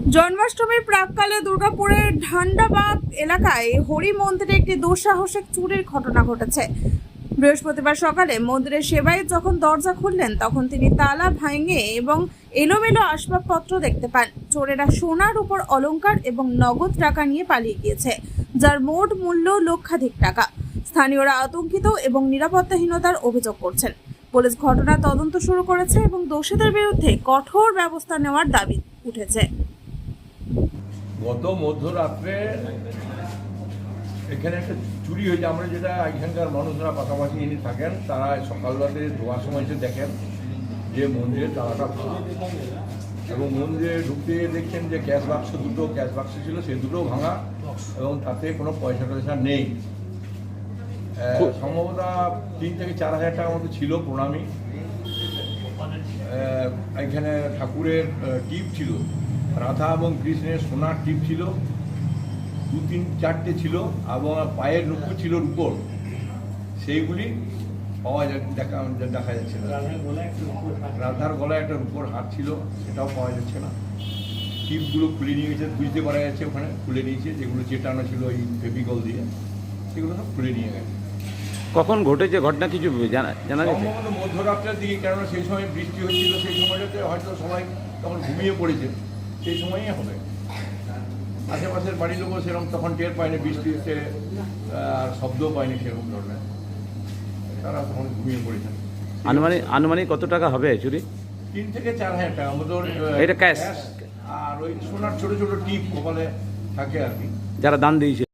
পুজোর প্রাককালে দুর্গাপুরের ঢান্ডাবাগ এলাকায় হরি মন্দিরে একটি দুঃসাহসিক চুরির ঘটনা ঘটেছে। বৃহস্পতিবার সকালে মন্দিরের সেবায় যখন দরজা খুললেন, তখন তিনি তালা ভাঙে এবং এলোমেলো আসবাবপত্র দেখতে পান। চোরেরা সোনার উপর অলংকার এবং নগদ টাকা নিয়ে পালিয়ে গিয়েছে, যার মোট মূল্য লক্ষাধিক টাকা। স্থানীয়রা আতঙ্কিত এবং নিরাপত্তাহীনতার অভিযোগ করছেন। পুলিশ ঘটনা তদন্ত শুরু করেছে এবং দোষীদের বিরুদ্ধে কঠোর ব্যবস্থা নেওয়ার দাবি উঠেছে। গত মধ্যরাত্রে এখানে একটা চুরি হয়েছে। আমরা যেটা এখানকার মানুষরা পাশাপাশি এনে থাকেন তারা সকালবেলাতে ধোয়ার সময় এসে দেখেন যে মন্দিরের তালাটা ভাঙা। এবং মন্দিরে ঢুকতে দেখছেন যে ক্যাশ বাক্স দুটো ক্যাশ বাক্স ছিল সেই দুটো ভাঙা এবং তাতে কোনো পয়সা টয়সা নেই। সম্ভবত তিন থেকে চার হাজার টাকার মতো ছিল প্রণামী। এখানে ঠাকুরের টিপ ছিল। রাধা এবং কৃষ্ণের সোনার টিপ ছিল দু তিন চারটে ছিল এবং পায়ের নুপুর ছিল রূপোর। সেইগুলি পাওয়া যা দেখা দেখা যাচ্ছে না। রাধার গলায় একটা রূপোর হাত ছিল। সেটাও পাওয়া যাচ্ছে না। টিপগুলো খুলে নিয়ে গেছে বুঝতে পারা যাচ্ছে ওখানে খুলে নিয়েছে যেগুলো চেটানো ছিল এই ফেবিকল দিয়ে সেগুলো সব খুলে নিয়ে গেছে। কখন ঘটেছে ঘটনা কিছু জানা জানা গেছে? মধ্যরাত্রের দিকে কেননা সেই সময় বৃষ্টি হচ্ছিল সেই সময়টাতে হয়তো সবাই তখন ঘুমিয়ে পড়েছে। সেই সময়ই হবে। আশেপাশের বাড়ির লোকও সেরকম তখন টের পায়নি বৃষ্টিতে আর শব্দও পায়নি সেরকম ধরনের। তারা তখন ঘুমিয়ে পড়েছেন আনুমানিক আনুমানিক কত টাকা হবে চুরি তিন থেকে চার হাজার টাকা। আমাদের এটা ক্যাশ আর ওই সোনার ছোট ছোট টিপ কপালে থাকে আর কি। যারা দান দিয়েছে।